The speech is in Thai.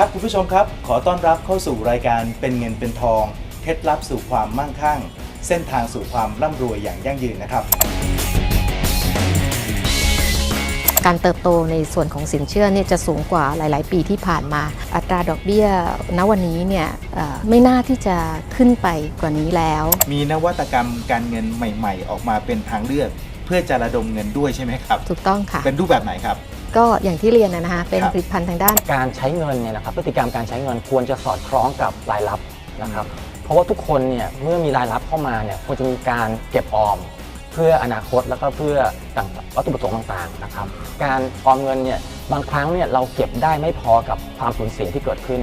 ครับคุณผู้ชมครับ ขอต้อนรับเข้าสู่รายการเป็นเงินเป็นทอง เคล็ดลับสู่ความมั่งคั่ง เส้นทางสู่ความร่ำรวยอย่างยั่งยืนนะครับ การเติบโตในส่วนของสินเชื่อเนี่ยจะสูงกว่าหลาย ๆ ปีที่ผ่านมา อัตราดอกเบี้ยณวันนี้เนี่ยเอ่อไม่น่าที่จะขึ้นไปกว่านี้แล้ว มีนวัตกรรมการเงินใหม่ ๆ ออกมาเป็นทางเลือก เพื่อจะระดมเงินด้วยใช่ไหมครับ ถูกต้องค่ะ เป็นรูปแบบไหนครับ ก็อย่างที่เรียนนะนะคะเป็นครับผลิตภัณฑ์ทางด้าน การใช้เงินเนี่ยนะครับพฤติกรรมการใช้เงินควรจะสอดคล้องกับรายรับนะครับเพราะว่าทุกคนเนี่ยเมื่อมีรายรับเข้ามาเนี่ยควรจะมีการเก็บออม เพื่ออนาคตแล้วก็เพื่อต่างวัตถุประสงค์ต่างๆนะครับการออมเงินเนี่ยบางครั้งเนี่ยเราเก็บได้ไม่พอกับความสูญเสียที่เกิดขึ้น